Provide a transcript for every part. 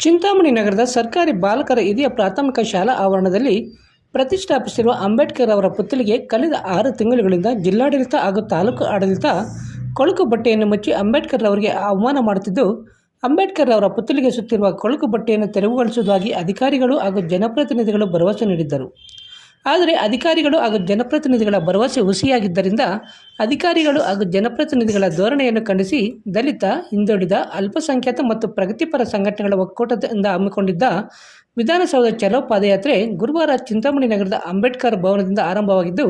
ಚಿಂತಾಮಣಿ ನಗರದ ಸರ್ಕಾರಿ ಬಾಲಕರ ಹಿರಿಯ ಪ್ರಾಥಮಿಕ ಶಾಲಾ ಆವರಣದಲ್ಲಿ ಪ್ರತಿಷ್ಠಾಪಿಸಿರುವ ಅಂಬೇಡ್ಕರ್ ಅವರ ಪುತ್ಥಳಿಗೆ ಕಳೆದ ಆರು ತಿಂಗಳುಗಳಿಂದ ಜಿಲ್ಲಾಡಳಿತ ಹಾಗೂ ತಾಲೂಕು ಆಡಳಿತ ಕೊಳಕು ಬಟ್ಟೆಯನ್ನು ಮುಚ್ಚಿ ಅಂಬೇಡ್ಕರ್ ಅವರಿಗೆ ಅವಮಾನ ಮಾಡುತ್ತಿದ್ದು, ಅಂಬೇಡ್ಕರ್ ಅವರ ಪುತ್ಥಳಿಗೆ ಸುತ್ತಿರುವ ಕೊಳಕು ಬಟ್ಟೆಯನ್ನು ತೆರವುಗೊಳಿಸುವುದಾಗಿ ಅಧಿಕಾರಿಗಳು ಹಾಗೂ ಜನಪ್ರತಿನಿಧಿಗಳು ಭರವಸೆ ನೀಡಿದ್ದರು. ಆದರೆ ಅಧಿಕಾರಿಗಳು ಹಾಗೂ ಜನಪ್ರತಿನಿಧಿಗಳ ಭರವಸೆ ಹುಸಿಯಾಗಿದ್ದರಿಂದ ಅಧಿಕಾರಿಗಳು ಹಾಗೂ ಜನಪ್ರತಿನಿಧಿಗಳ ಧೋರಣೆಯನ್ನು ಖಂಡಿಸಿ ದಲಿತ, ಹಿಂದುಳಿದ, ಅಲ್ಪಸಂಖ್ಯಾತ ಮತ್ತು ಪ್ರಗತಿಪರ ಸಂಘಟನೆಗಳ ಒಕ್ಕೂಟದಿಂದ ಹಮ್ಮಿಕೊಂಡಿದ್ದ ವಿಧಾನಸೌಧ ಚಲೋ ಪಾದಯಾತ್ರೆ ಗುರುವಾರ ಚಿಂತಾಮಣಿ ನಗರದ ಅಂಬೇಡ್ಕರ್ ಭವನದಿಂದ ಆರಂಭವಾಗಿದ್ದು,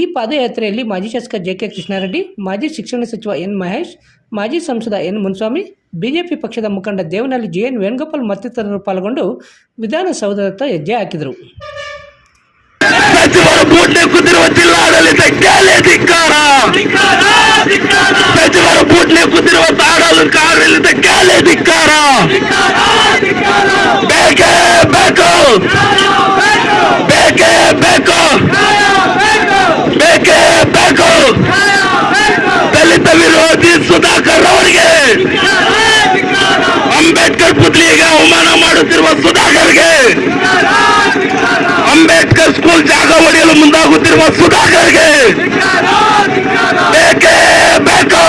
ಈ ಪಾದಯಾತ್ರೆಯಲ್ಲಿ ಮಾಜಿ ಶಾಸಕ ಜೆ ಕೆ ಕೃಷ್ಣಾರೆಡ್ಡಿ, ಮಾಜಿ ಶಿಕ್ಷಣ ಸಚಿವ ಎನ್ ಮಹೇಶ್, ಮಾಜಿ ಸಂಸದ ಎನ್ ಮುನ್ಸ್ವಾಮಿ, ಬಿಜೆಪಿ ಪಕ್ಷದ ಮುಖಂಡ ದೇವನಹಳ್ಳಿ ಜೆ ಎನ್ ವೇಣುಗೋಪಾಲ್ ಮತ್ತಿತರರು ಪಾಲ್ಗೊಂಡು ವಿಧಾನಸೌಧದತ್ತ ಹೆಜ್ಜೆ ಹಾಕಿದರು. ಸಚಿವರ ಬೂಟ್ನೆ ಕುದಿರುವ ಕೇಳಿ ಧಿಕ್ಕಾರ. ಸಚಿವರ ಬೂಟ್ನೆ ಕುದಿರುವ ಕೇಳಿ ಧಿಕ್ಕಾರ. ಬೇಕೇ ಬೇಕು. ಬೇಕೇ ಬೇಕು. ಬೇಕೇ ಬೇಕು. ದಲಿತ ವಿರೋಧಿ ಸುಧಾಕರ್ ಅವರಿಗೆ ಅಂಬೇಡ್ಕರ್ ಪುತ್ಲಿಗೆ ಅವಮಾನ ಮಾಡುತ್ತಿರುವ ಸುಧಾಕರ್ಗೆ ಅಂಬೇಡ್ಕರ್ ಸ್ಕೂಲ್ ಜಾಗ ಒಡೆಯಲು ಮುಂದಾಗುತ್ತಿರುವ ಸುಧಾಕರ್ಗೆ ಬೇಕೇ ಬೇಕು.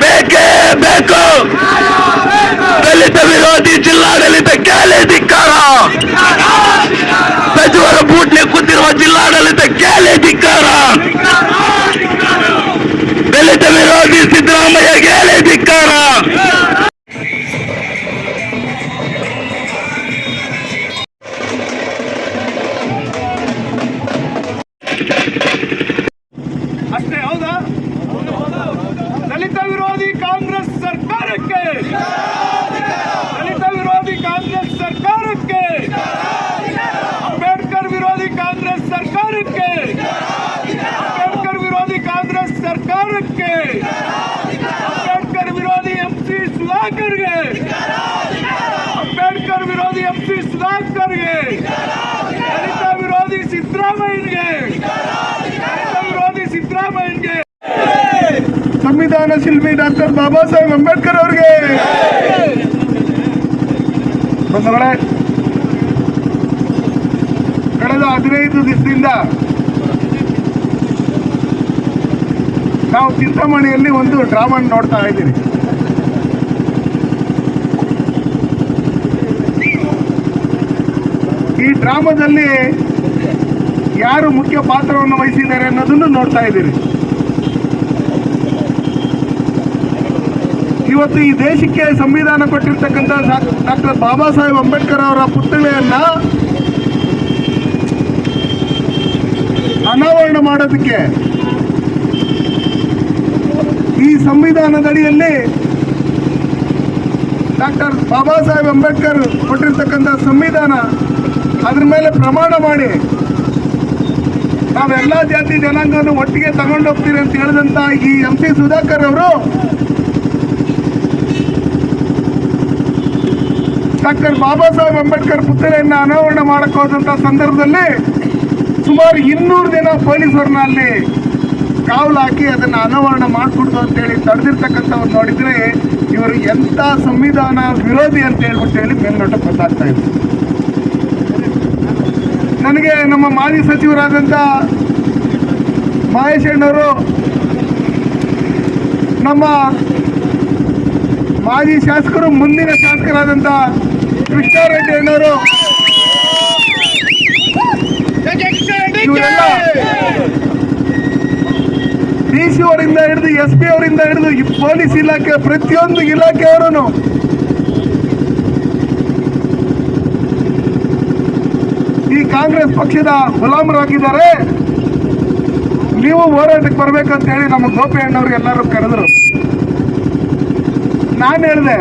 ಬೇಕೇ ಬೇಕು. ದಲಿತ ವಿರೋಧಿ ಜಿಲ್ಲಾಡಳಿತಕ್ಕೆ ಧಿಕ್ಕಾರ. ಸಚಿವರ ಬೂಟ್ನೆ ಕೂತಿರುವ ಜಿಲ್ಲಾಡಳಿತಕ್ಕೆ ಧಿಕ್ಕಾರ. ದಲಿತ ವಿರೋಧಿ ಸಿದ್ದರಾಮಯ್ಯಗೆ ಧಿಕ್ಕಾರ. ವಿರೋಧಿ ಕಾಂಗ್ರೆಸ್ ಸರ್ಕಾರಕ್ಕೆ ದಲಿತ ವಿರೋಧಿ ಕಾಂಗ್ರೆಸ್ ಸರ್ಕಾರಕ್ಕೆ ಅಂಬೇಡ್ಕರ್ ವಿರೋಧಿ ಕಾಂಗ್ರೆಸ್ ಸರ್ಕಾರಕ್ಕೆ ಅಂಬೇಡ್ಕರ್ ವಿರೋಧಿ ಕಾಂಗ್ರೆಸ್ ಸರ್ಕಾರಕ್ಕೆ ಅಂಬೇಡ್ಕರ್ ವಿರೋಧಿ ಎಂ ಸಿ ಸುಧಾಕರ್ಗೆ ಅಂಬೇಡ್ಕರ್ ವಿರೋಧಿ ಎಂ ಸಿ ಸುಧಾಕರ್ಗೆ ದಲಿತ ವಿರೋಧಿ ಸಿದ್ದರಾಮಯ್ಯನಿಗೆ ದಲಿತ ವಿರೋಧಿ ಸಿದ್ದರಾಮಯ್ಯನಿಗೆ ಸಂವಿಧಾನ ಶಿಲ್ಪಿ ಡಾಕ್ಟರ್ ಬಾಬಾ ಸಾಹೇಬ್ ಅಂಬೇಡ್ಕರ್ ಅವರಿಗೆ. ಬಂಧುಗಳೇ, ಕಳೆದ ಹದಿನೈದು ದಿವಸದಿಂದ ನಾವು ಚಿಂತಾಮಣಿಯಲ್ಲಿ ಒಂದು ಡ್ರಾಮನ್ ನೋಡ್ತಾ ಇದ್ದೀರಿ ಈ ಡ್ರಾಮಾದಲ್ಲಿ ಯಾರು ಮುಖ್ಯ ಪಾತ್ರವನ್ನು ವಹಿಸಿದ್ದಾರೆ ಅನ್ನೋದನ್ನು ನೋಡ್ತಾ ಇದ್ದೀರಿ ಇವತ್ತು ಈ ದೇಶಕ್ಕೆ ಸಂವಿಧಾನ ಕೊಟ್ಟಿರ್ತಕ್ಕಂಥ ಡಾಕ್ಟರ್ ಬಾಬಾ ಸಾಹೇಬ್ ಅಂಬೇಡ್ಕರ್ ಅವರ ಪುತ್ಥಳಿಯನ್ನ ಅನಾವರಣ ಮಾಡೋದಕ್ಕೆ ಈ ಸಂವಿಧಾನದಡಿಯಲ್ಲಿ ಡಾಕ್ಟರ್ ಬಾಬಾ ಸಾಹೇಬ್ ಅಂಬೇಡ್ಕರ್ ಕೊಟ್ಟಿರ್ತಕ್ಕಂಥ ಸಂವಿಧಾನ ಅದ್ರ ಮೇಲೆ ಪ್ರಮಾಣ ಮಾಡಿ ನಾವೆಲ್ಲ ಜಾತಿ ಜನಾಂಗವನ್ನು ಒಟ್ಟಿಗೆ ತಗೊಂಡೋಗ್ತೀರಿ ಅಂತ ಹೇಳಿದಂತ ಈ ಎಂ ಸಿ ಸುಧಾಕರ್ ಅವರು ಡಾಕ್ಟರ್ ಬಾಬಾ ಸಾಹೇಬ್ ಅಂಬೇಡ್ಕರ್ ಪುತ್ಥಳಿಯನ್ನ ಅನಾವರಣ ಮಾಡಕ್ ಹೋದಂತ ಸಂದರ್ಭದಲ್ಲಿ ಸುಮಾರು ಇನ್ನೂರು ದಿನ ಪೊಲೀಸರನ್ನ ಅಲ್ಲಿ ಕಾವಲು ಹಾಕಿ ಅದನ್ನ ಅನಾವರಣ ಮಾಡಿಕೊಡ್ತು ಅಂತೇಳಿ ತಡೆದಿರ್ತಕ್ಕಂಥವ್ರು ನೋಡಿದ್ರೆ ಇವರು ಎಂತ ಸಂವಿಧಾನ ವಿರೋಧಿ ಅಂತ ಹೇಳ್ಬಿಟ್ಟು ಹೇಳಿ ಮೇಲ್ನೋಟ ಗೊತ್ತಾಗ್ತಾ ಇದೆ. ನನಗೆ ನಮ್ಮ ಮಾಜಿ ಸಚಿವರಾದಂಥ ಮಹೇಶ್ ಅಣ್ಣವರು ನಮ್ಮ ಮಾಜಿ ಶಾಸಕರು, ಮುಂದಿನ ಶಾಸಕರಾದಂಥ ಕೃಷ್ಣಾರೆಡ್ಡಿ ಇವರೆಲ್ಲ ಡಿ ಸಿ ಅವರಿಂದ ಹಿಡಿದು ಎಸ್ ಪಿ ಅವರಿಂದ ಹಿಡಿದು ಪೊಲೀಸ್ ಇಲಾಖೆ, ಪ್ರತಿಯೊಂದು ಇಲಾಖೆಯವರೂ ಈ ಕಾಂಗ್ರೆಸ್ ಪಕ್ಷದ ಗುಲಾಮರಾಗಿದ್ದಾರೆ ನೀವು ಹೋರಾಟಕ್ಕೆ ಬರ್ಬೇಕಂತ ಹೇಳಿ ನಮ್ಮ ಗೋಪಿ ಎಲ್ಲರೂ ಕರೆದ್ರು. ನಾನು ಹೇಳಿದೆ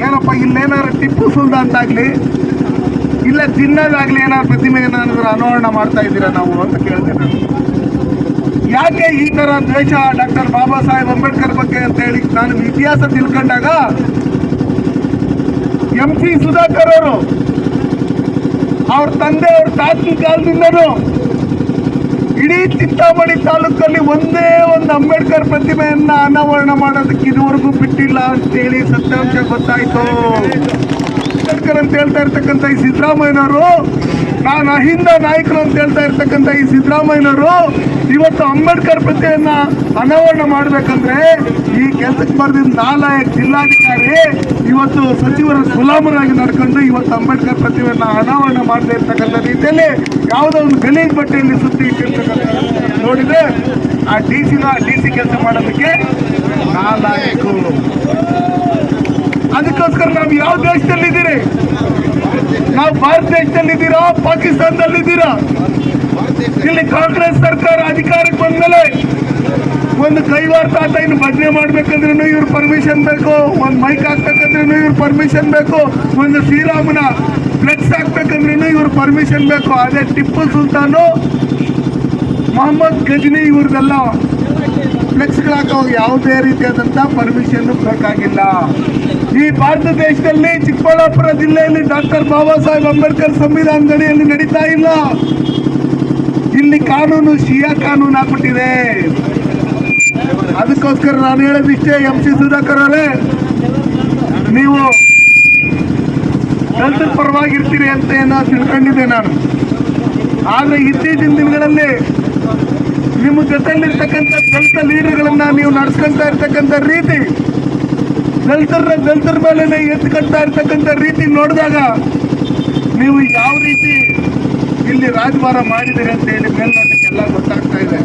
ಏನಪ್ಪ ಇಲ್ಲೇನಾದ್ರು ಟಿಪ್ಪು ಸುಲ್ತಾನ್ ಆಗಲಿ ಇಲ್ಲ ತಿನ್ನೋದಾಗ್ಲಿ ಏನಾದ್ರು ಪ್ರತಿಮೆ ಏನಾದ್ರು ಅನಾವರಣ ಮಾಡ್ತಾ ಇದ್ದೀರಾ ನಾವು ಅಂತ ಕೇಳಿದೆ ನಾನು. ಯಾಕೆ ಈ ತರ ದ್ವೇಷ ಡಾಕ್ಟರ್ ಬಾಬಾ ಸಾಹೇಬ್ ಅಂಬೇಡ್ಕರ್ ಬಗ್ಗೆ ಅಂತ ಹೇಳಿ ನಾನು ಇತಿಹಾಸ ತಿಳ್ಕೊಂಡಾಗ ಎಂ ಸಿ ಸುಧಾಕರ್ ಅವರು ಅವ್ರ ತಂದೆ ಅವ್ರ ತಾತ್ವಿ ಕಾಲದಿಂದನೂ ಇಡೀ ಚಿಂತಾಮಣಿ ತಾಲೂಕಲ್ಲಿ ಒಂದೇ ಒಂದು ಅಂಬೇಡ್ಕರ್ ಪ್ರತಿಮೆಯನ್ನ ಅನಾವರಣ ಮಾಡೋದಕ್ಕೆ ಇದುವರೆಗೂ ಬಿಟ್ಟಿಲ್ಲ ಅಂತೇಳಿ ಸತ್ಯಾಂಶ ಗೊತ್ತಾಯ್ತು. ಅಂಬೇಡ್ಕರ್ ಅಂತ ಹೇಳ್ತಾ ಇರ್ತಕ್ಕಂಥ ಈ ಸಿದ್ದರಾಮಯ್ಯನವರು, ನಾನು ಅಹಿಂದ ನಾಯಕರು ಅಂತ ಹೇಳ್ತಾ ಇರ್ತಕ್ಕಂಥ ಈ ಸಿದ್ದರಾಮಯ್ಯನವರು ಇವತ್ತು ಅಂಬೇಡ್ಕರ್ ಪ್ರತಿಮೆಯನ್ನ ಅನಾವರಣ ಮಾಡ್ಬೇಕಂದ್ರೆ ಈ ಕೆಲಸಕ್ಕೆ ಬರೆದಿದ್ದ ನಾಲಾಯಕ್ ಜಿಲ್ಲಾಧಿಕಾರಿ ಇವತ್ತು ಸಚಿವರ ಗುಲಾಮರಾಗಿ ನಡ್ಕೊಂಡು ಇವತ್ತು ಅಂಬೇಡ್ಕರ್ ಪ್ರತಿಮೆಯನ್ನ ಅನಾವರಣ ಮಾಡದೇ ಇರ್ತಕ್ಕಂಥ ರೀತಿಯಲ್ಲಿ ಯಾವುದೋ ಒಂದು ಗಲೀಜ್ ಬಟ್ಟೆಯಲ್ಲಿ ಸುತ್ತಿ ಇಟ್ಟಿರ್ತಕ್ಕಂಥ ನೋಡಿದ್ರೆ ಆ ಡಿ ಸಿನ ಡಿ ಸಿ ಕೆಲಸ ಮಾಡೋದಕ್ಕೆ ನಾಲಾಯಕು ಅದಕ್ಕೋಸ್ಕರ ನಾವು ಯಾವ ದೇಶದಲ್ಲಿದ್ದೀರಿ? ನಾವು ಭಾರತ ದೇಶದಲ್ಲಿದ್ದೀರಾ? ಪಾಕಿಸ್ತಾನದಲ್ಲಿದ್ದೀರಾ? ಇಲ್ಲಿ ಕಾಂಗ್ರೆಸ್ ಸರ್ಕಾರ ಅಧಿಕಾರಕ್ಕೆ ಬಂದ್ಮೇಲೆ ಒಂದು ಕೈವಾರ ತಾತ ಇನ್ನು ಭಜನೆ ಮಾಡ್ಬೇಕಂದ್ರೂ ಇವ್ರ ಪರ್ಮಿಷನ್ ಬೇಕು, ಒಂದು ಮೈಕ್ ಹಾಕ್ಬೇಕಂದ್ರೂ ಇವ್ರ ಪರ್ಮಿಷನ್ ಬೇಕು, ಒಂದು ಶ್ರೀರಾಮನ ಫ್ಲೆಕ್ಸ್ ಹಾಕ್ಬೇಕಂದ್ರೂ ಇವ್ರ ಪರ್ಮಿಷನ್ ಬೇಕು. ಅದೇ ಟಿಪ್ಪು ಸುಲ್ತಾನು, ಮೊಹಮ್ಮದ್ ಗಜ್ನಿ ಇವ್ರದೆಲ್ಲ ಫ್ಲೆಕ್ಸ್ಗಳು ಹಾಕೋ ಯಾವುದೇ ರೀತಿಯಾದಂಥ ಪರ್ಮಿಷನ್ ಬೇಕಾಗಿಲ್ಲ ಈ ಭಾರತ ದೇಶದಲ್ಲಿ ಚಿಕ್ಕಬಳ್ಳಾಪುರ ಜಿಲ್ಲೆಯಲ್ಲಿ ಡಾಕ್ಟರ್ ಬಾಬಾ ಸಾಹೇಬ್ ಅಂಬೇಡ್ಕರ್ ಸಂವಿಧಾನದಡಿಯಲ್ಲಿ ನಡೀತಾ ಇಲ್ಲ. ಇಲ್ಲಿ ಕಾನೂನು, ಶಿಯಾ ಕಾನೂನು ಹಾಕ್ಬಿಟ್ಟಿದೆ ಅದಕ್ಕೋಸ್ಕರ ನಾನು ಹೇಳೋದಿಷ್ಟೇ ಎಂ ಸಿ ಸುಧಾಕರ್ ಅವರೇ. ನೀವು ದಲಿತರ ಪರವಾಗಿರ್ತೀರಿ ಅಂತ ಏನೋ ತಿಳ್ಕೊಂಡಿದ್ದೆ ನಾನು. ಆದರೆ ಇತ್ತೀಚಿನ ದಿನಗಳಲ್ಲಿ ನಿಮ್ಮ ಜೊತೆಲಿರ್ತಕ್ಕಂಥ ದಲಿತ ಲೀಡರ್ಗಳನ್ನ ನೀವು ನಡ್ಸ್ಕೊಂತ ಇರ್ತಕ್ಕಂಥ ರೀತಿ ದಲಿತರ ದಲಿತರ ಮೇಲೆ ಎತ್ಕೊಳ್ತಾ ಇರ್ತಕ್ಕಂಥ ರೀತಿ ನೋಡಿದಾಗ ನೀವು ಯಾವ ರೀತಿ ಇಲ್ಲಿ ರಾಜಭಾರ ಮಾಡಿದಿರಿ ಅಂತ ಹೇಳಿ ಮೇಲ್ನೋಟಕ್ಕೆಲ್ಲ ಗೊತ್ತಾಗ್ತಾ ಇದೆ.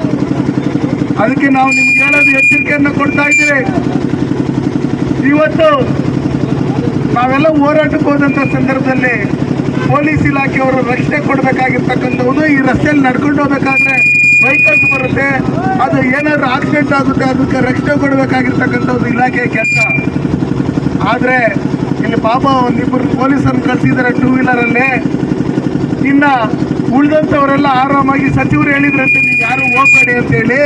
ಅದಕ್ಕೆ ನಾವು ನಿಮ್ಗೆ ಹೇಳೋದು ಎಚ್ಚರಿಕೆಯನ್ನು ಕೊಡ್ತಾ ಇದ್ದೀವಿ. ಇವತ್ತು ನಾವೆಲ್ಲ ಹೋರಾಟಕ್ಕೆ ಹೋದಂಥ ಸಂದರ್ಭದಲ್ಲಿ ಪೊಲೀಸ್ ಇಲಾಖೆಯವರು ರಕ್ಷಣೆ ಕೊಡಬೇಕಾಗಿರ್ತಕ್ಕಂಥದ್ದು ಈ ರಸ್ತೆಯಲ್ಲಿ ನಡ್ಕೊಂಡು ಹೋಗ್ಬೇಕಾದ್ರೆ ವೆಹಿಕಲ್ಸ್ ಬರುತ್ತೆ. ಅದು ಏನಾದ್ರು ಆಕ್ಸಿಡೆಂಟ್ ಆಗುತ್ತೆ, ಅದಕ್ಕೆ ರಕ್ಷಣೆ ಕೊಡಬೇಕಾಗಿರ್ತಕ್ಕಂಥದ್ದು ಇಲಾಖೆಯ ಕೆಲಸ. ಆದರೆ ಇಲ್ಲಿ ಪಾಪ ಒಂದಿಬ್ಬರು ಪೊಲೀಸರನ್ನು ಕಳಿಸಿದ್ದಾರೆ ಟೂ ವೀಲರಲ್ಲಿ ಇನ್ನ ಉಳಿದಂಥವರೆಲ್ಲ ಆರಾಮಾಗಿ ಸಚಿವರು ಹೇಳಿದ್ರಂತೆ ನೀವು ಯಾರು ಹೋಗ್ಬೇಡಿ ಅಂತ ಹೇಳಿ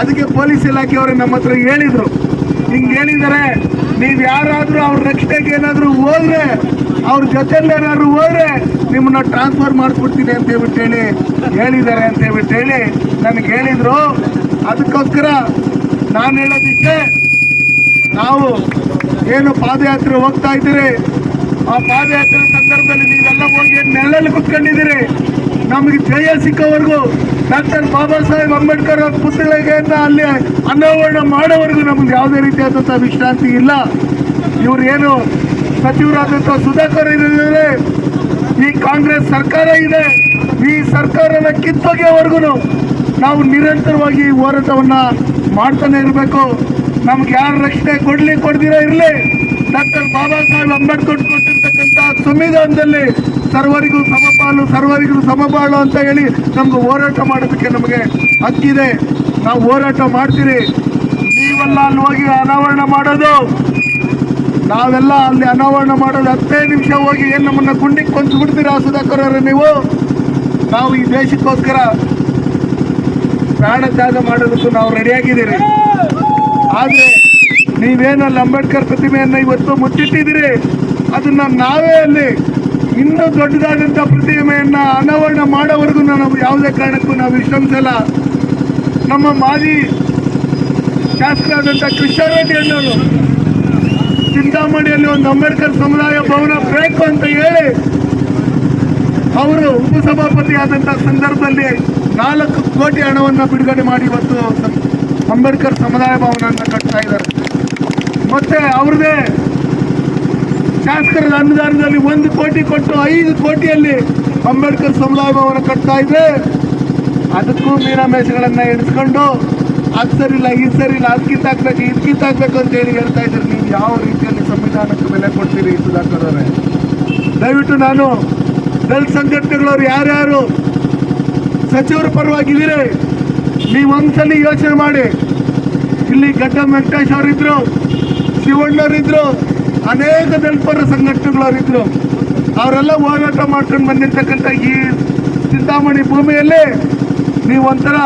ಅದಕ್ಕೆ ಪೊಲೀಸ್ ಇಲಾಖೆಯವರು ನಮ್ಮ ಹತ್ರ ಹೇಳಿದರು. ಹಿಂಗೆ ಹೇಳಿದ್ದಾರೆ ನೀವು ಯಾರಾದರೂ ಅವ್ರ ರಕ್ಷಣೆಗೆ ಏನಾದರೂ ಹೋದ್ರೆ, ಅವ್ರ ಜೊತೆಲಿ ಏನಾದ್ರು ಹೋದ್ರೆ ನಿಮ್ಮನ್ನ ಟ್ರಾನ್ಸ್ಫರ್ ಮಾಡಿಕೊಡ್ತೀನಿ ಅಂತ ಹೇಳ್ಬಿಟ್ಟು ಹೇಳಿ ಹೇಳಿದ್ದಾರೆ ಅಂತ ಹೇಳ್ಬಿಟ್ಟು ಹೇಳಿ ನನಗೆ ಹೇಳಿದರು. ಅದಕ್ಕೋಸ್ಕರ ನಾನು ಹೇಳೋದಿಕ್ಕೆ ನಾವು ಏನು ಪಾದಯಾತ್ರೆ ಹೋಗ್ತಾ ಇದ್ದೀರಿ. ಆ ಪಾದಯಾತ್ರೆ ನೀವೆಲ್ಲ ನೆರಳಲ್ಲಿ ಕುತ್ಕೊಂಡಿದ್ದೀರಿ? ನಮಗೆ ಜಯ ಸಿಕ್ಕವರೆಗೂ ಡಾಕ್ಟರ್ ಬಾಬಾ ಸಾಹೇಬ್ ಅಂಬೇಡ್ಕರ್ ಅವ್ರ ಅಂತ ಅಲ್ಲಿ ಅನಾವರಣ ಮಾಡೋವರೆಗೂ ನಮ್ಗೆ ಯಾವುದೇ ರೀತಿಯಾದಂಥ ವಿಶ್ರಾಂತಿ ಇಲ್ಲ. ಇವ್ರು ಏನು ಸಚಿವರಾದಂಥ ಸುಧಾಕರ್ ಇದ್ದಾರೆ ಈ ಕಾಂಗ್ರೆಸ್ ಸರ್ಕಾರ ಇದೆ. ಈ ಸರ್ಕಾರದ ಕಿತ್ತೊಗೆಯವರೆಗೂ ನಾವು ನಿರಂತರವಾಗಿ ಈ ಹೋರಾಟವನ್ನ ಮಾಡ್ತಾನೆ ಇರಬೇಕು. ನಮ್ಗೆ ಯಾರು ರಕ್ಷಣೆ ಕೊಡ್ಲಿ ಕೊಡ್ದಿರೋ ಇರಲಿ. ಡಾಕ್ಟರ್ ಬಾಬಾ ಸಾಹೇಬ್ ಅಂಬೇಡ್ಕರ್ ಸಂವಿಧಾನದಲ್ಲಿ ಸರ್ವರಿಗೂ ಸಮಪಾಲು, ಸರ್ವರಿಗೂ ಸಮಬಾಳು ಅಂತ ಹೇಳಿ ನಮ್ಗೆ ಹೋರಾಟ ಮಾಡೋದಕ್ಕೆ ನಮಗೆ ಹಕ್ಕಿದೆ. ನಾವು ಹೋರಾಟ ಮಾಡ್ತೀರಿ. ನೀವೆಲ್ಲ ಅಲ್ಲಿ ಹೋಗಿ ಅನಾವರಣ ಮಾಡೋದು. ನಾವೆಲ್ಲ ಅಲ್ಲಿ ಅನಾವರಣ ಮಾಡೋದು ಹತ್ತೇ ನಿಮಿಷ ಹೋಗಿ ಏನು ನಮ್ಮನ್ನು ಗುಂಡಿಗೆ ಕೊಂಚು ಬಿಡ್ತೀರಾ ಸುಧಾಕರ್ ನೀವು? ನಾವು ಈ ದೇಶಕ್ಕೋಸ್ಕರ ಪ್ರಾಣ ತ್ಯಾಗ ಮಾಡೋದಕ್ಕೂ ನಾವು ರೆಡಿಯಾಗಿದ್ದೀರಿ ಆದರೆ ನೀವೇನಲ್ಲಿ ಅಂಬೇಡ್ಕರ್ ಪ್ರತಿಮೆಯನ್ನು ಇವತ್ತು ಮುಚ್ಚಿಟ್ಟಿದ್ದೀರಿ. ಅದನ್ನ ನಾವೇ ಅಲ್ಲಿ ಇನ್ನೂ ದೊಡ್ಡದಾದಂಥ ಪ್ರತಿಮೆಯನ್ನ ಅನಾವರಣ ಮಾಡೋವರೆಗೂ ನಾವು ಯಾವುದೇ ಕಾರಣಕ್ಕೂ ನಾವು ವಿಶ್ರಮಿಸಲ್ಲ. ನಮ್ಮ ಮಾಜಿ ಶಾಸಕರಾದಂಥ ಕೃಷ್ಣಾರೆಡ್ಡಿ ಅಣ್ಣವರು ಚಿಂತಾಮಣಿಯಲ್ಲಿ ಒಂದು ಅಂಬೇಡ್ಕರ್ ಸಮುದಾಯ ಭವನ ಬೇಕು ಅಂತ ಹೇಳಿ ಅವರು ಉಪಸಭಾಪತಿ ಆದಂಥ ಸಂದರ್ಭದಲ್ಲಿ ನಾಲ್ಕು ಕೋಟಿ ಹಣವನ್ನು ಬಿಡುಗಡೆ ಮಾಡಿ ಇವತ್ತು ಅಂಬೇಡ್ಕರ್ ಸಮುದಾಯ ಭವನವನ್ನು ಕಟ್ತಾ ಇದ್ದಾರೆ. ಮತ್ತೆ ಅವ್ರದೇ ಶಾಸಕರ ಅನುದಾನದಲ್ಲಿ ಒಂದು ಕೋಟಿ ಕೊಟ್ಟು ಐದು ಕೋಟಿಯಲ್ಲಿ ಅಂಬೇಡ್ಕರ್ ಭವನ ಕಟ್ತಾ ಇದೆ ಅದಕ್ಕೂ ಮೀನಾಮೇಷಗಳನ್ನ ಎಣಿಸ್ಕೊಂಡು ಅದು ಸರಿಲ್ಲ ಈ ಸರಿಲ್ಲ ಅದಕ್ಕಿಂತ ಹಾಕ್ಬೇಕು ಇದಕ್ಕಿಂತ ಹಾಕ್ಬೇಕು ಅಂತ ಹೇಳಿ ಹೇಳ್ತಾ ಇದ್ದಾರೆ. ನೀವು ಯಾವ ರೀತಿಯಲ್ಲಿ ಸಂವಿಧಾನಕ್ಕೆ ಬೆಲೆ ಕೊಡ್ತೀರಿ ಸುಧಾಕರ್ ಅವರೇ? ದಯವಿಟ್ಟು ನಾನು ದಲಿತ ಸಂಘಟನೆಗಳವ್ರು ಯಾರ್ಯಾರು ಸಚಿವರ ಪರವಾಗಿದ್ದೀರಿ, ನೀವು ಒಂದ್ಸಲಿ ಯೋಚನೆ ಮಾಡಿ. ಇಲ್ಲಿ ಗಡ್ಡ ವೆಂಕಟೇಶ್ ಅವರಿದ್ರು, ಶಿವಣ್ಣವರಿದ್ರು ಅನೇಕ ದಲಿತರ ಸಂಘಟನೆಗಳವರಿದ್ರು ಅವರೆಲ್ಲ ಹೋರಾಟ ಮಾಡ್ಕೊಂಡು ಬಂದಿರ್ತಕ್ಕಂಥ ಈ ಚಿಂತಾಮಣಿ ಭೂಮಿಯಲ್ಲಿ ನೀವು ಒಂಥರ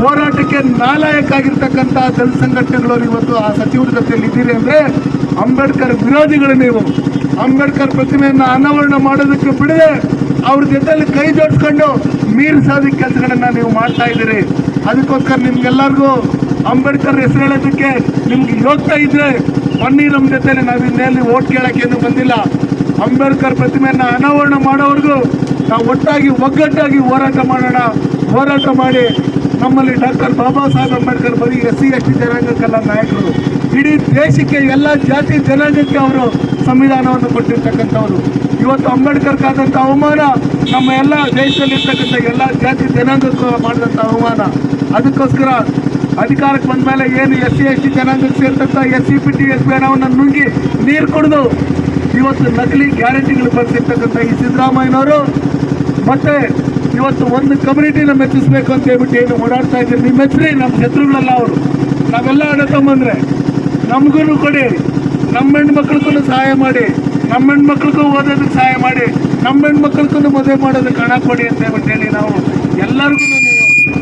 ಹೋರಾಟಕ್ಕೆ ನಾಲಾಯಕ್ಕಾಗಿರ್ತಕ್ಕಂಥ ದಲಿತ ಸಂಘಟನೆಗಳವರು ಇವತ್ತು ಆ ಸಚಿವರ ಜೊತೆಯಲ್ಲಿ ಇದ್ದೀರಿ ಅಂದರೆ ಅಂಬೇಡ್ಕರ್ ವಿರೋಧಿಗಳು ನೀವು. ಅಂಬೇಡ್ಕರ್ ಪ್ರತಿಮೆಯನ್ನು ಅನಾವರಣ ಮಾಡೋದಕ್ಕೆ ಬಿಡದೆ ಅವ್ರ ಜೊತೆಯಲ್ಲಿ ಕೈ ಜೋಡಿಸ್ಕೊಂಡು ಮೀರಿಸೋದ ಕೆಲಸಗಳನ್ನು ನೀವು ಮಾಡ್ತಾ ಇದ್ದೀರಿ. ಅದಕ್ಕೋಸ್ಕರ ನಿಮ್ಗೆಲ್ಲರಿಗೂ ಅಂಬೇಡ್ಕರ್ ಹೆಸರು ಹೇಳೋದಕ್ಕೆ ನಿಮ್ಗೆ ಯೋಗ್ಯತೆ ಇದ್ರೆ ಬನ್ನಿ ನಮ್ಮ ಜೊತೆಲಿ ನಾವು ಇನ್ನೆಲ್ಲಿ ಓಟ್ ಕೇಳಕ್ಕೆ ಏನು ಬಂದಿಲ್ಲ. ಅಂಬೇಡ್ಕರ್ ಪ್ರತಿಮೆಯನ್ನ ಅನಾವರಣ ಮಾಡೋವರೆಗೂ ನಾವು ಒಟ್ಟಾಗಿ ಒಗ್ಗಟ್ಟಾಗಿ ಹೋರಾಟ ಮಾಡೋಣ. ಹೋರಾಟ ಮಾಡಿ ನಮ್ಮಲ್ಲಿ ಡಾಕ್ಟರ್ ಬಾಬಾ ಸಾಹೇಬ್ ಅಂಬೇಡ್ಕರ್ ಬರೀ ಎಸ್ ಸಿ, ಎಸ್ ಟಿ ಜನಾಂಗಕ್ಕೆಲ್ಲ ನಾಯಕರು. ಇಡೀ ದೇಶಕ್ಕೆ ಎಲ್ಲ ಜಾತಿ ಜನಾಂಗಕ್ಕೆ ಅವರು ಸಂವಿಧಾನವನ್ನು ಕೊಟ್ಟಿರ್ತಕ್ಕಂಥವ್ರು. ಇವತ್ತು ಅಂಬೇಡ್ಕರ್ ಕಾದಂಥ ಅವಮಾನ ನಮ್ಮ ಎಲ್ಲ ದೇಶದಲ್ಲಿರ್ತಕ್ಕಂಥ ಎಲ್ಲ ಜಾತಿ ಜನಾಂಗಕ್ಕೂ ಮಾಡಿದಂಥ ಅವಮಾನ. ಅದಕ್ಕೋಸ್ಕರ ಅಧಿಕಾರಕ್ಕೆ ಬಂದ ಮೇಲೆ ಏನು ಎಸ್ ಸಿ, ಎಸ್ ಟಿ ಜನಾಂಗಕ್ಕೆ ಸೇರ್ತಂಥ S C, P, T, S B ಹಣವನ್ನು ನುಂಗಿ ನೀರು ಕುಡಿದು ಇವತ್ತು ನಕಲಿ ಗ್ಯಾರಂಟಿಗಳು ಬರ್ತಿರ್ತಕ್ಕಂಥ ಈ ಸಿದ್ದರಾಮಯ್ಯನವರು. ಮತ್ತೆ ಇವತ್ತು ಒಂದು ಕಮ್ಯುನಿಟಿನ ಮೆಚ್ಚಿಸ್ಬೇಕು ಅಂತ ಹೇಳ್ಬಿಟ್ಟು ಏನು ಓಡಾಡ್ತಾ ಇದ್ದೀರಿ? ನಿಮ್ಮ ಹೆಸರಿ ನಮ್ಮ ಶತ್ರುಗಳಲ್ಲ ಅವರು. ನಾವೆಲ್ಲ ತಮ್ಮಂದ್ರೆ. ನಮಗೂ ಕೊಡಿ. ನಮ್ಮ ಹೆಣ್ಮಕ್ಳಿಗೂ ಸಹಾಯ ಮಾಡಿ. ನಮ್ಮ ಹೆಣ್ಮಕ್ಳಿಗೂ ಓದೋದಕ್ಕೆ ಸಹಾಯ ಮಾಡಿ. ನಮ್ಮ ಹೆಣ್ಮಕ್ಳಿಗೂ ಮದುವೆ ಮಾಡೋದಕ್ಕೆ ಹಣ ಕೊಡಿ ಅಂತ ಹೇಳ್ಬಿಟ್ಟು ಹೇಳಿ ನಾವು ಎಲ್ಲರಿಗೂ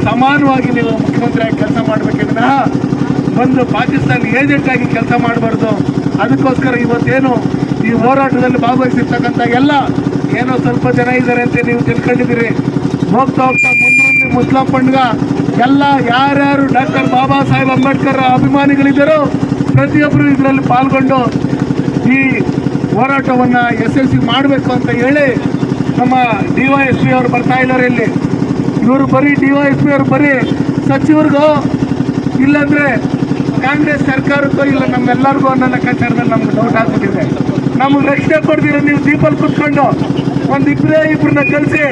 ಸಮಾನವಾಗಿ ನೀವು ಮುಖ್ಯಮಂತ್ರಿಯಾಗಿ ಕೆಲಸ ಮಾಡಬೇಕೆ ಬಂದು ಪಾಕಿಸ್ತಾನ ಏಜೆಂಟ್ ಆಗಿ ಕೆಲಸ ಮಾಡಬಾರ್ದು. ಅದಕ್ಕೋಸ್ಕರ ಇವತ್ತೇನು ಈ ಹೋರಾಟದಲ್ಲಿ ಭಾಗವಹಿಸಿರ್ತಕ್ಕಂಥ ಎಲ್ಲ ಏನೋ ಸ್ವಲ್ಪ ಜನ ಇದ್ದಾರೆ ಅಂತ ನೀವು ತಿಳ್ಕೊಂಡಿದ್ದೀರಿ. ಹೋಗ್ತಾ ಹೋಗ್ತಾ ಮುಂದೆ ಮುಸ್ಲಾಂ ಪಂಡ್ಗ ಎಲ್ಲ ಯಾರ್ಯಾರು ಡಾಕ್ಟರ್ ಬಾಬಾ ಸಾಹೇಬ್ ಅಂಬೇಡ್ಕರ್ ಅಭಿಮಾನಿಗಳಿದ್ದರೂ ಪ್ರತಿಯೊಬ್ಬರು ಇದರಲ್ಲಿ ಪಾಲ್ಗೊಂಡು ಈ ಹೋರಾಟವನ್ನು ಯಶಸ್ವಿ ಮಾಡಬೇಕು ಅಂತ ಹೇಳಿ ನಮ್ಮ ಡಿ ವೈ ಎಸ್ ಪಿ ಅವರು ಬರ್ತಾ ಇದ್ದಾರೆ ಇಲ್ಲಿ. ಇವರು ಬರೀ ಡಿ ವೈ ಪಿ ಅವರು ಬರೀ ಸಚಿವರಿಗೋ ಇಲ್ಲಾಂದರೆ ಕಾಂಗ್ರೆಸ್ ಸರ್ಕಾರಕ್ಕೋ ಇಲ್ಲ, ನಮ್ಮೆಲ್ಲರಿಗೂ ಅನ್ನೋ ಲೆಕ್ಕಾಚಾರದಲ್ಲಿ ನಮ್ಗೆ ಡೌಟ್ ಆಗ್ಬಿಟ್ಟಿದೆ. ನಮಗೆ ರಕ್ಷಣೆ ಕೊಡ್ತೀರ ನೀವು ದೀಪಲ್ಲಿ ಕುತ್ಕೊಂಡು ಒಂದು ಇಬ್ಬರೇ ಇಬ್ಬರನ್ನ ಕಲಿಸಿ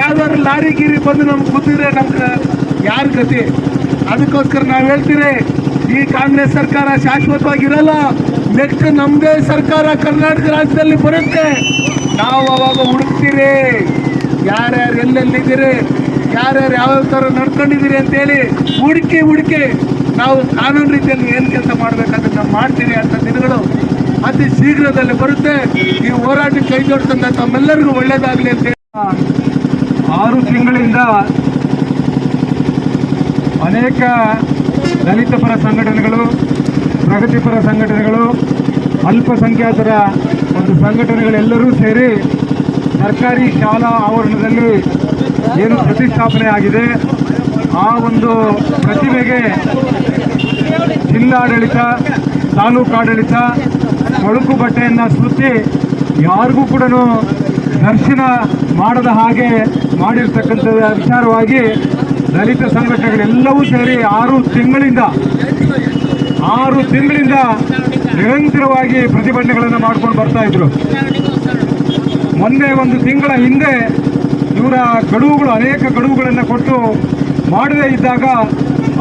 ಯಾವ್ದಾದ್ರು ಲಾರಿ ಗೀರಿ ಬಂದು ನಮ್ಗೆ ಕೂತಿದ್ರೆ ನಮ್ಗೆ ಯಾರ ಗತಿ? ಅದಕ್ಕೋಸ್ಕರ ನಾವು ಹೇಳ್ತೀರಿ, ಈ ಕಾಂಗ್ರೆಸ್ ಸರ್ಕಾರ ಶಾಶ್ವತವಾಗಿರಲ್ಲ ನೆಕ್ಸ್ಟ್ ನಮ್ಮದೇ ಸರ್ಕಾರ ಕರ್ನಾಟಕ ರಾಜ್ಯದಲ್ಲಿ ಬರುತ್ತೆ. ನಾವು ಅವಾಗ ಹುಡುಕ್ತೀರಿ, ಯಾರ್ಯಾರು ಎಲ್ಲೆಲ್ಲಿದ್ದೀರಿ ಯಾರ್ಯಾರು ಯಾವ್ಯಾವ ಥರ ನಡ್ಕೊಂಡಿದ್ದೀರಿ ಅಂತೇಳಿ ಹುಡುಕಿ ಹುಡುಕಿ ನಾವು ಕಾನೂನು ರೀತಿಯಲ್ಲಿ ಏನು ಕೆಲಸ ಮಾಡಬೇಕಂತ ನಾವು ಮಾಡ್ತೀವಿ ಅಂತ ದಿನಗಳು ಅತಿ ಶೀಘ್ರದಲ್ಲಿ ಬರುತ್ತೆ. ಈ ಹೋರಾಟ ಕೈ ಜೋಡಿಸಂತ ತಮ್ಮೆಲ್ಲರಿಗೂ ಒಳ್ಳೇದಾಗಲಿ ಅಂತ ಆರು ತಿಂಗಳಿಂದ ಅನೇಕ ದಲಿತ ಪರ ಸಂಘಟನೆಗಳು ಪ್ರಗತಿಪರ ಸಂಘಟನೆಗಳು, ಅಲ್ಪಸಂಖ್ಯಾತರ ಒಂದು ಸಂಘಟನೆಗಳೆಲ್ಲರೂ ಸೇರಿ ಸರ್ಕಾರಿ ಶಾಲಾ ಆವರಣದಲ್ಲಿ ಏನು ಪ್ರತಿಷ್ಠಾಪನೆ ಆಗಿದೆ, ಆ ಒಂದು ಪ್ರತಿಮೆಗೆ ಜಿಲ್ಲಾಡಳಿತ ತಾಲೂಕಾಡಳಿತ ಕೊಳುಕು ಬಟ್ಟೆಯನ್ನು ಸುತ್ತಿ ಯಾರಿಗೂ ಕೂಡ ದರ್ಶನ ಮಾಡದ ಹಾಗೆ ಮಾಡಿರ್ತಕ್ಕಂಥ ವಿಚಾರವಾಗಿ ದಲಿತ ಸಂಘಟನೆಗಳೆಲ್ಲವೂ ಸೇರಿ ಆರು ತಿಂಗಳಿಂದ ಆರು ತಿಂಗಳಿಂದ ನಿರಂತರವಾಗಿ ಪ್ರತಿಭಟನೆಗಳನ್ನು ಮಾಡ್ಕೊಂಡು ಬರ್ತಾ ಇದ್ರು. ಮೊನ್ನೆ ಒಂದು ತಿಂಗಳ ಹಿಂದೆ ಇವರ ಗಡುವುಗಳು, ಅನೇಕ ಗಡುವುಗಳನ್ನು ಕೊಟ್ಟು ಮಾಡದೇ ಇದ್ದಾಗ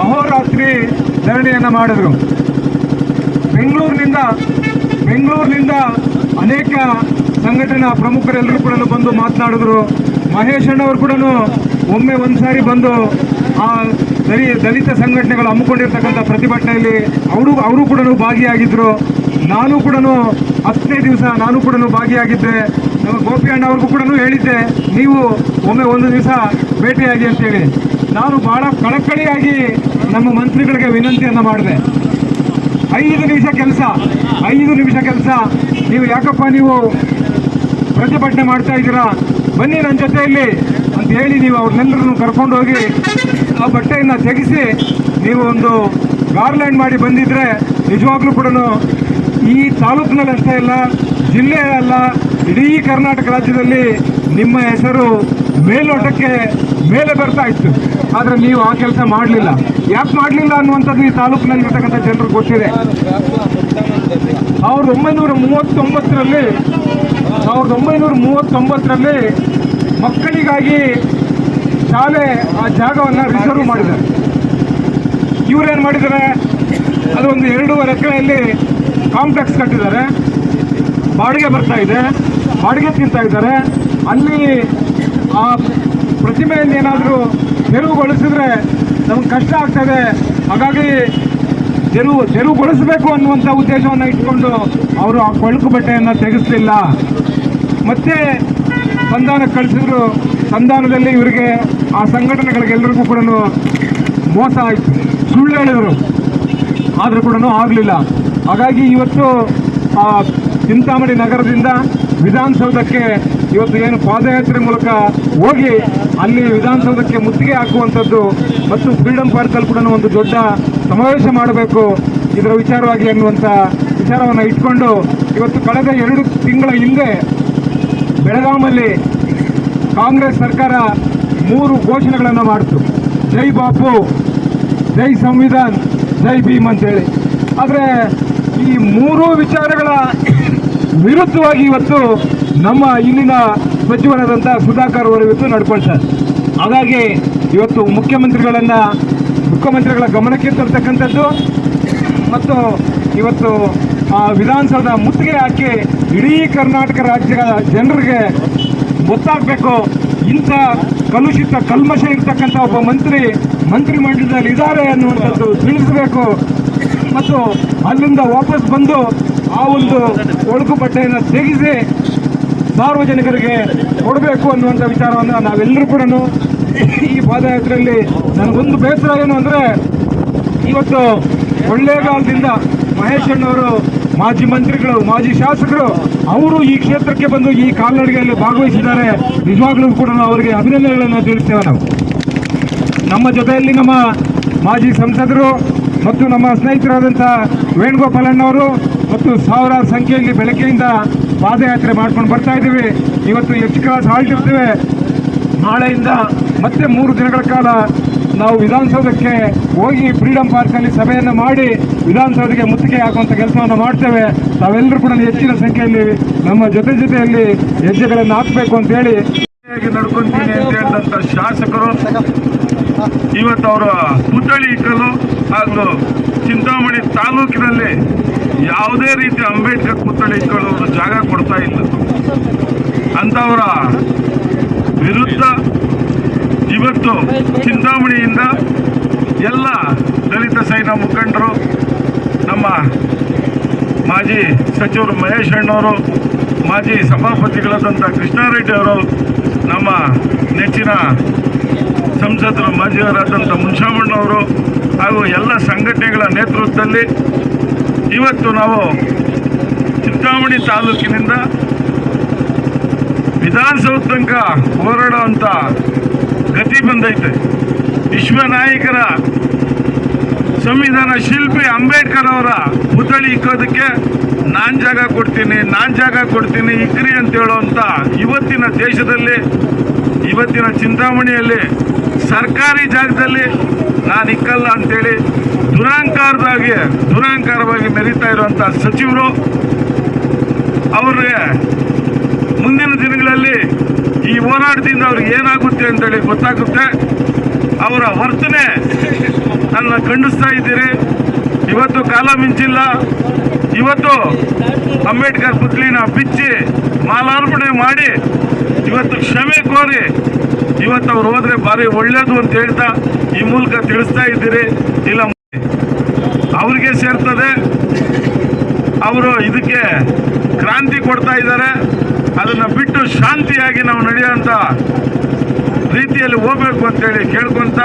ಅಹೋರಾತ್ರಿ ಧರಣಿಯನ್ನು ಮಾಡಿದರು. ಬೆಂಗಳೂರಿನಿಂದ ಬೆಂಗಳೂರಿನಿಂದ ಅನೇಕ ಸಂಘಟನಾ ಪ್ರಮುಖರೆಲ್ಲರೂ ಕೂಡ ಬಂದು ಮಾತನಾಡಿದ್ರು. ಮಹೇಶ್ ಅಣ್ಣವರು ಕೂಡ ಒಮ್ಮೆ ಒಂದು ಸಾರಿ ಬಂದು ಆ ದಲಿ, ದಲಿತ ಸಂಘಟನೆಗಳು ಹಮ್ಮಿಕೊಂಡಿರ್ತಕ್ಕಂಥ ಪ್ರತಿಭಟನೆಯಲ್ಲಿ ಅವರು ಅವರು ಕೂಡ ಭಾಗಿಯಾಗಿದ್ದರು ನಾನು ಕೂಡ ಹತ್ತನೇ ದಿವಸ ನಾನು ಕೂಡ ಭಾಗಿಯಾಗಿದ್ದೆ. ಗೋಪಿ ಅಣ್ಣ ಅವ್ರಿಗೂ ಕೂಡ ಹೇಳಿದ್ದೆ, ನೀವು ಒಮ್ಮೆ ಒಂದು ದಿವಸ ಭೇಟಿಯಾಗಿ ಅಂತೇಳಿ. ನಾನು ಬಹಳ ಕಳಕಳಿಯಾಗಿ ನಮ್ಮ ಮಂತ್ರಿಗಳಿಗೆ ವಿನಂತಿಯನ್ನು ಮಾಡಿದೆ. ಐದು ನಿಮಿಷ ಕೆಲಸ, ಐದು ನಿಮಿಷ ಕೆಲಸ. ನೀವು ಯಾಕಪ್ಪ ನೀವು ಪ್ರತಿಭಟನೆ ಮಾಡ್ತಾ ಇದ್ದೀರಾ? ಬನ್ನಿ ನನ್ನ ಜೊತೆಯಲ್ಲಿ ಅಂತ ಹೇಳಿ ನೀವು ಅವ್ರನ್ನೆಲ್ಲರನ್ನು ಕರ್ಕೊಂಡು ಹೋಗಿ ಆ ಬಟ್ಟೆಯನ್ನು ತೆಗೆಸಿ ನೀವು ಒಂದು ಗಾರ್ಲ್ಯಾಂಡ್ ಮಾಡಿ ಬಂದಿದ್ರೆ ನಿಜವಾಗ್ಲೂ ಕೂಡ ಈ ತಾಲೂಕಿನಲ್ಲಿ ಅಷ್ಟೇ ಇಲ್ಲ ಜಿಲ್ಲೆ ಅಲ್ಲ ಇಡೀ ಕರ್ನಾಟಕ ರಾಜ್ಯದಲ್ಲಿ ನಿಮ್ಮ ಹೆಸರು ಮೇಲೋಟಕ್ಕೆ ಮೇಲೆ ಬರ್ತಾ ಇತ್ತು. ಆದರೆ ನೀವು ಆ ಕೆಲಸ ಮಾಡಲಿಲ್ಲ. ಯಾಕೆ ಮಾಡಲಿಲ್ಲ ಅನ್ನುವಂಥದ್ದು ಈ ತಾಲೂಕಿನಲ್ಲಿರ್ತಕ್ಕಂಥ ಜನರು ಗೊತ್ತಿದೆ. ಸಾವಿರದ ಒಂಬೈನೂರ ಮೂವತ್ತೊಂಬತ್ತರಲ್ಲಿ, ಸಾವಿರದ ಒಂಬೈನೂರ ಮೂವತ್ತೊಂಬತ್ತರಲ್ಲಿ ಮಕ್ಕಳಿಗಾಗಿ ಶಾಲೆ ಆ ಜಾಗವನ್ನು ರಿಸರ್ವ್ ಮಾಡಿದ್ದಾರೆ. ಇವರೇನು ಮಾಡಿದ್ದಾರೆ? ಅದೊಂದು ಎರಡೂವರೆ ಎಕರೆಯಲ್ಲಿ ಕಾಂಪ್ಲೆಕ್ಸ್ ಕಟ್ಟಿದ್ದಾರೆ. ಬಾಡಿಗೆ ಬರ್ತಾ ಇದೆ. ಬಾಡಿಗೆ ತಿಂತಾ ಇದ್ದಾರೆ. ಅಲ್ಲಿ ಆ ಪ್ರತಿಮೆಯಲ್ಲಿ ಏನಾದರೂ ತೆರವುಗೊಳಿಸಿದ್ರೆ ನಮ್ಗೆ ಕಷ್ಟ ಆಗ್ತದೆ. ಹಾಗಾಗಿ ತೆರವು, ತೆರವುಗೊಳಿಸಬೇಕು ಅನ್ನುವಂಥ ಉದ್ದೇಶವನ್ನು ಇಟ್ಕೊಂಡು ಅವರು ಆ ಕೊಳಕು ಬಟ್ಟೆಯನ್ನು ತೆಗೆಸಲಿಲ್ಲ. ಮತ್ತೆ ಸಂಧಾನಕ್ಕೆ ಕಳಿಸಿದ್ರು. ಸಂಧಾನದಲ್ಲಿ ಇವರಿಗೆ ಆ ಸಂಘಟನೆಗಳಿಗೆಲ್ಲರಿಗೂ ಕೂಡ ಮೋಸ ಆಯಿತು. ಸುಳ್ಳು ಹೇಳಿದರು. ಆದರೂ ಕೂಡ ಆಗಲಿಲ್ಲ. ಹಾಗಾಗಿ ಇವತ್ತು ಚಿಂತಾಮಣಿ ನಗರದಿಂದ ವಿಧಾನಸೌಧಕ್ಕೆ ಇವತ್ತು ಏನು ಪಾದಯಾತ್ರೆ ಮೂಲಕ ಹೋಗಿ ಅಲ್ಲಿ ವಿಧಾನಸೌಧಕ್ಕೆ ಮುತ್ತಿಗೆ ಹಾಕುವಂಥದ್ದು ಮತ್ತು ಫ್ರೀಡಂ ಪಾರ್ಕಲ್ಲಿ ಕೂಡ ಒಂದು ದೊಡ್ಡ ಸಮಾವೇಶ ಮಾಡಬೇಕು ಇದರ ವಿಚಾರವಾಗಿ ಅನ್ನುವಂಥ ವಿಚಾರವನ್ನು ಇಟ್ಕೊಂಡು ಇವತ್ತು ಕಳೆದ ಎರಡು ತಿಂಗಳ ಹಿಂದೆ ಬೆಳಗಾಮಲ್ಲಿ ಕಾಂಗ್ರೆಸ್ ಸರ್ಕಾರ ಮೂರು ಘೋಷಣೆಗಳನ್ನು ಮಾಡಿತು. ಜೈ ಬಾಪು, ಜೈ ಸಂವಿಧಾನ್, ಜೈ ಭೀಮ್ ಅಂತೇಳಿ. ಆದರೆ ಈ ಮೂರೂ ವಿಚಾರಗಳ ವಿರುದ್ಧವಾಗಿ ಇವತ್ತು ನಮ್ಮ ಇಲ್ಲಿನ ಸಚಿವರಾದಂಥ ಸುಧಾಕರ್ ಅವರು ಇವತ್ತು ನಡ್ಕೊಳ್ತಾರೆ. ಹಾಗಾಗಿ ಇವತ್ತು ಮುಖ್ಯಮಂತ್ರಿಗಳನ್ನ, ಮುಖ್ಯಮಂತ್ರಿಗಳ ಗಮನಕ್ಕೆ ತರ್ತಕ್ಕಂಥದ್ದು ಮತ್ತು ಇವತ್ತು ವಿಧಾನಸೌಧ ಮುತ್ತಿಗೆ ಹಾಕಿ ಇಡೀ ಕರ್ನಾಟಕ ರಾಜ್ಯದ ಜನರಿಗೆ ಗೊತ್ತಾಗಬೇಕು. ಇಂಥ ಕಲುಷಿತ ಕಲ್ಮಶ ಇರ್ತಕ್ಕಂಥ ಒಬ್ಬ ಮಂತ್ರಿ ಮಂತ್ರಿ ಮಂಡಲದಲ್ಲಿ ಇದ್ದಾರೆ ಅನ್ನುವಂಥದ್ದು ತಿಳಿಸಬೇಕು. ಮತ್ತು ಅಲ್ಲಿಂದ ವಾಪಸ್ ಬಂದು ಆ ಒಂದು ಒಳಕು ಬಟ್ಟೆಯನ್ನು ತೆಗೆಸಿ ಸಾರ್ವಜನಿಕರಿಗೆ ಕೊಡಬೇಕು ಅನ್ನುವಂಥ ವಿಚಾರವನ್ನು ನಾವೆಲ್ಲರೂ ಕೂಡ ಈ ಪಾದಯಾತ್ರೆಯಲ್ಲಿ ನನಗೊಂದು ಬೇಸರ ಏನು ಅಂದರೆ ಇವತ್ತು ಕೊಳ್ಳೇಗಾಲದಿಂದ ಮಹೇಶ್ ಅಣ್ಣವರು ಮಾಜಿ ಮಂತ್ರಿಗಳು, ಮಾಜಿ ಶಾಸಕರು, ಅವರು ಈ ಕ್ಷೇತ್ರಕ್ಕೆ ಬಂದು ಈ ಕಾಲ್ನಡಿಗೆಯಲ್ಲಿ ಭಾಗವಹಿಸಿದ್ದಾರೆ. ನಿಜವಾಗ್ಲೂ ಕೂಡ ಅವರಿಗೆ ಅಭಿನಂದನೆಗಳನ್ನು ತಿಳಿಸ್ತೇವೆ ನಾವು. ನಮ್ಮ ಜೊತೆಯಲ್ಲಿ ನಮ್ಮ ಮಾಜಿ ಸಂಸದರು ಮತ್ತು ನಮ್ಮ ಸ್ನೇಹಿತರಾದಂಥ ವೇಣುಗೋಪಾಲಣ್ಣವರು ಮತ್ತು ಸಾವಿರಾರು ಸಂಖ್ಯೆಯಲ್ಲಿ ಬೆಳಗ್ಗೆಯಿಂದ ಪಾದಯಾತ್ರೆ ಮಾಡ್ಕೊಂಡು ಬರ್ತಾ ಇದ್ದೀವಿ. ಇವತ್ತು ಹೆಚ್ಚು ಕ್ಲಾಸ್ ಹಾಲ್ಟ್ ಇರ್ತೇವೆ ನಾಳೆಯಿಂದ ಮತ್ತೆ ಮೂರು ದಿನಗಳ ಕಾಲ ನಾವು ವಿಧಾನಸೌಧಕ್ಕೆ ಹೋಗಿ ಫ್ರೀಡಂ ಪಾರ್ಕಲ್ಲಿ ಸಭೆಯನ್ನು ಮಾಡಿ ವಿಧಾನಸೌಧಕ್ಕೆ ಮುತ್ತಿಗೆ ಹಾಕುವಂಥ ಕೆಲಸವನ್ನು ಮಾಡ್ತೇವೆ. ತಾವೆಲ್ಲರೂ ಕೂಡ ಹೆಚ್ಚಿನ ಸಂಖ್ಯೆಯಲ್ಲಿ ನಮ್ಮ ಜೊತೆ ಜೊತೆಯಲ್ಲಿ ಹೆಜ್ಜೆಗಳನ್ನು ಹಾಕಬೇಕು ಅಂತೇಳಿ ನಡ್ಕೊಂತೀನಿ ಅಂತ ಹೇಳಿದಂಥ ಶಾಸಕರು ಇವತ್ತು ಅವರ ಪುತ್ಥಳಿ ಇಕ್ಕಲು ಹಾಗೂ ಚಿಂತಾಮಣಿ ತಾಲೂಕಿನಲ್ಲಿ ಯಾವುದೇ ರೀತಿ ಅಂಬೇಡ್ಕರ್ ಪುತ್ಥಳಿ ಇಕ್ಕಲು ಅವರು ಜಾಗ ಕೊಡ್ತಾ ಇಲ್ಲ. ಅಂಥವರ ವಿರುದ್ಧ ಇವತ್ತು ಚಿಂತಾಮಣಿಯಿಂದ ಎಲ್ಲ ದಲಿತ ಸೈನ್ಯ ಮುಖಂಡರು, ನಮ್ಮ ಮಾಜಿ ಸಚಿವರು ಮಹೇಶ್ ಅಣ್ಣವರು, ಮಾಜಿ ಸಭಾಪತಿಗಳಾದಂಥ ಕೃಷ್ಣಾರೆಡ್ಡಿ ಅವರು ನಮ್ಮ ನೆಚ್ಚಿನ ಸಂಸದರು ಮಾಜಿಯವರಾದಂಥ ಮುನ್ಸಾಮಣ್ಣವರು ಹಾಗೂ ಎಲ್ಲ ಸಂಘಟನೆಗಳ ನೇತೃತ್ವದಲ್ಲಿ ಇವತ್ತು ನಾವು ಚಿಂತಾಮಣಿ ತಾಲೂಕಿನಿಂದ ವಿಧಾನಸೌಧ ತನಕ ಹೋರಾಡುವಂಥ ಗತಿ ಬಂದೈತೆ. ವಿಶ್ವ ನಾಯಕರ ಸಂವಿಧಾನ ಶಿಲ್ಪಿ ಅಂಬೇಡ್ಕರ್ ಅವರ ಪುತ್ಥಳಿ ಇಕ್ಕೋದಕ್ಕೆ ನಾನ್ ಜಾಗ ಕೊಡ್ತೀನಿ, ನಾನ್ ಜಾಗ ಕೊಡ್ತೀನಿ, ಇಕ್ರಿ ಅಂತ ಹೇಳುವಂಥ ಇವತ್ತಿನ ದೇಶದಲ್ಲಿ, ಇವತ್ತಿನ ಚಿಂತಾಮಣಿಯಲ್ಲಿ ಸರ್ಕಾರಿ ಜಾಗದಲ್ಲಿ ನಾನು ಇಕ್ಕಲ್ಲ ಅಂತೇಳಿ ದುರಾಂಕಾರದಾಗಿ ದುರಾಂಕಾರವಾಗಿ ಮೆರೀತಾ ಇರುವಂತ ಸಚಿವರು ಅವ್ರಿಗೆ ಮುಂದಿನ ದಿನಗಳಲ್ಲಿ ಈ ಹೋರಾಟದಿಂದ ಅವ್ರಿಗೆ ಏನಾಗುತ್ತೆ ಅಂತೇಳಿ ಗೊತ್ತಾಗುತ್ತೆ. ಅವರ ವರ್ತನೆ ನನ್ನ ಖಂಡಿಸ್ತಾ ಇದ್ದೀರಿ. ಇವತ್ತು ಕಾಲ ಮಿಂಚಿಲ್ಲ. ಇವತ್ತು ಅಂಬೇಡ್ಕರ್ ಪುತ್ಲಿನ ಬಿಚ್ಚಿ ಮಾಲಾರ್ಪಣೆ ಮಾಡಿ ಇವತ್ತು ಕ್ಷಮೆ ಕೋರಿ ಇವತ್ತು ಅವ್ರು ಹೋದ್ರೆ ಭಾರಿ ಒಳ್ಳೇದು ಅಂತ ಹೇಳ್ತಾ ಈ ಮೂಲಕ ತಿಳಿಸ್ತಾ ಇದ್ದೀರಿ. ಇಲ್ಲ, ಅವ್ರಿಗೆ ಸೇರ್ತದೆ. ಅವರು ಇದಕ್ಕೆ ಕ್ರಾಂತಿ ಕೊಡ್ತಾ ಇದ್ದಾರೆ. ಅದನ್ನ ಬಿಟ್ಟು ಶಾಂತಿಯಾಗಿ ನಾವು ನಡೆಯುವಂತ ರೀತಿಯಲ್ಲಿ ಹೋಗ್ಬೇಕು ಅಂತೇಳಿ ಕೇಳ್ಕೊಂತ